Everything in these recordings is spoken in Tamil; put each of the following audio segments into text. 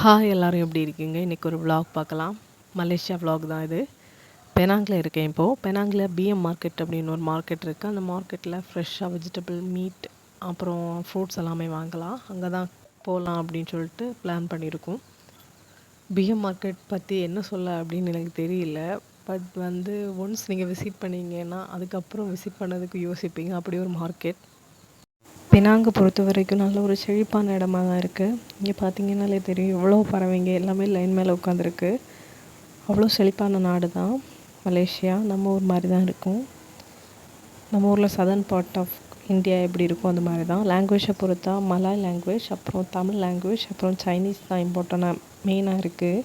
ஹாய் எல்லோரும் எப்படி இருக்கீங்க? இன்றைக்கி ஒரு விலாக் பார்க்கலாம். மலேசியா விலாக் தான் இது. பெனாங்கில் இருக்கேன் இப்போது பெனாங்கில் பிஎம் மார்க்கெட் அப்படின்னு ஒரு மார்க்கெட் இருக்குது அந்த மார்க்கெட்டில் ஃப்ரெஷ்ஷாக வெஜிடபிள் மீட் அப்புறம் ஃப்ரூட்ஸ் எல்லாமே வாங்கலாம். அங்கே தான் போகலாம் அப்படின்னு சொல்லிட்டு பிளான் பண்ணியிருக்கோம். பிஎம் மார்க்கெட் பற்றி என்ன சொல்ல அப்படின்னு எனக்கு தெரியல. பட் வந்து ஒன்ஸ் நீங்கள் விசிட் பண்ணீங்கன்னா அதுக்கப்புறம் விசிட் பண்ணதுக்கு யோசிப்பீங்க. அப்படி ஒரு மார்க்கெட் பினாங்கை பொறுத்த வரைக்கும் நல்ல ஒரு செழிப்பான இடமா தான் இருக்குது இங்கே பார்த்தீங்கன்னாலே தெரியும் எவ்வளோ பறவைங்க எல்லாமே லைன் மேலே உட்காந்துருக்கு அவ்வளோ செழிப்பான நாடு தான் மலேசியா நம்ம ஊர் மாதிரி தான் இருக்கும். நம்ம ஊரில் சதர்ன் பார்ட் ஆஃப் இந்தியா எப்படி இருக்கும் அந்த மாதிரி தான் லாங்குவேஜை பொறுத்தா மலாய் லாங்குவேஜ் அப்புறம் தமிழ் லாங்குவேஜ் அப்புறம் சைனீஸ் தான் இம்பார்ட்டனாக மெயினாக இருக்குது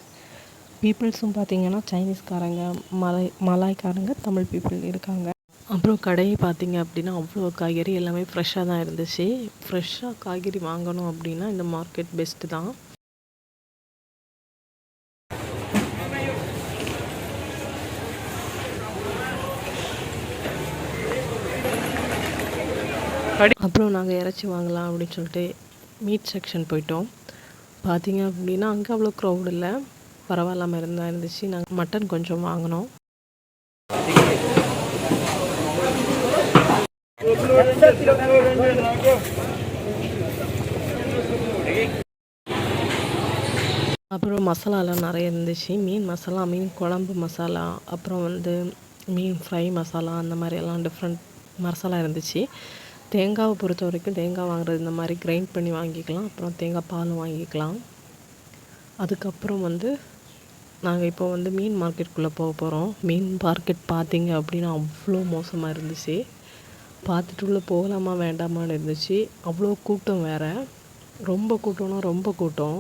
பீப்புள்ஸும் பார்த்திங்கன்னா சைனீஸ்காரங்க மலை மலாய்க்காரங்க தமிழ் பீப்புள் இருக்காங்க. அப்புறம் கடையை பார்த்தீங்க அப்படின்னா அவ்வளோ காய்கறி எல்லாமே ஃப்ரெஷ்ஷாக தான் இருந்துச்சு. ஃப்ரெஷ்ஷாக காய்கறி வாங்கணும் அப்படின்னா இந்த மார்க்கெட் பெஸ்ட்டு தான். அப்புறம் நாங்கள் இறைச்சி வாங்கலாம் அப்படின்னு சொல்லிட்டு மீட் செக்ஷன் போயிட்டோம். பார்த்தீங்க அப்படின்னா அங்கே அவ்வளோ க்ரௌட் இல்லை. பரவாயில்லாமல் இருந்தால் இருந்துச்சு. நாங்கள் மட்டன் கொஞ்சம் வாங்கினோம். அப்புறம் மசாலாலாம் நிறைய இருந்துச்சு. மீன் மசாலா மீன் குழம்பு மசாலா அப்புறம் வந்து மீன் ஃப்ரை மசாலா அந்த மாதிரி எல்லாம் டிஃப்ரெண்ட் மசாலா இருந்துச்சு. தேங்காவை பொறுத்த வரைக்கும் தேங்காய் வாங்குறது இந்த மாதிரி கிரைண்ட் பண்ணி வாங்கிக்கலாம். அப்புறம் தேங்காய் பாலும் வாங்கிக்கலாம். அதுக்கப்புறம் வந்து நாங்கள் இப்போ வந்து மீன் மார்க்கெட்டுக்குள்ளே போக போகிறோம் மீன் மார்க்கெட் பார்த்தீங்க அப்படின்னா அவ்வளோ மோசமாக இருந்துச்சு. பார்த்துட்டு உள்ளே போகலாமா வேண்டாமான்னு இருந்துச்சு அவ்வளோ கூட்டம் வேறு ரொம்ப கூட்டம்னா ரொம்ப கூட்டம்.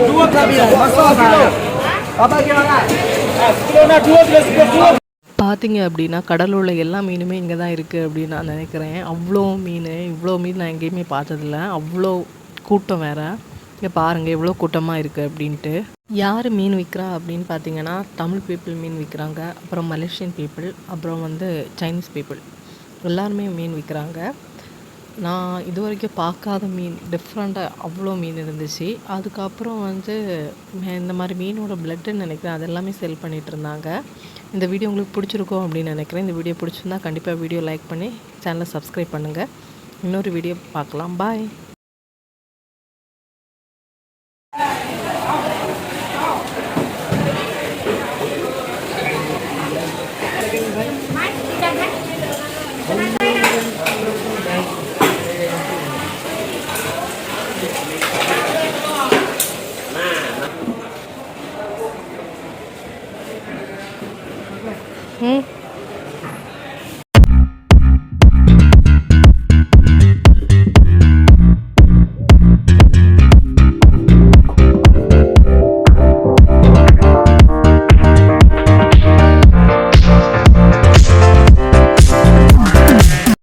Dua masalah kilo. Apa nak dua belas kilo. பார்த்தீங்க அப்படின்னா கடலில் உள்ள எல்லா மீனுமே இங்கே தான் இருக்குது அப்படின்னு நான் நினைக்கிறேன். அவ்வளோ மீன் இவ்வளோ மீன் நான் எங்கேயுமே பார்த்ததில்ல. அவ்வளோ கூட்டம் வேறு. இங்கே பாருங்கள் எவ்வளோ கூட்டமாக இருக்குது அப்படின்ட்டு. யார் மீன் விற்கிறா அப்படின்னு பார்த்தீங்கன்னா தமிழ் பீப்புள் மீன் விற்கிறாங்க அப்புறம் மலேசியன் பீப்புள் அப்புறம் வந்து சைனீஸ் பீப்புள் எல்லாருமே மீன் விற்கிறாங்க நான் இது வரைக்கும் பார்க்காத மீன் டிஃப்ரெண்ட்டாக அவ்வளோ மீன் இருந்துச்சு. அதுக்கப்புறம் வந்து இந்த மாதிரி மீனோட பிளட்டுன்னு நினைக்கிறேன் அதெல்லாமே செல் பண்ணிகிட்டு இருந்தாங்க. இந்த வீடியோ உங்களுக்கு பிடிச்சிருக்கும் அப்படின்னு நினைக்கிறேன். இந்த வீடியோ பிடிச்சிருந்தா கண்டிப்பாக வீடியோ லைக் பண்ணி சேனலை சப்ஸ்கிரைப் பண்ணுங்கள் இன்னொரு வீடியோ பார்க்கலாம். பாய் 嗯。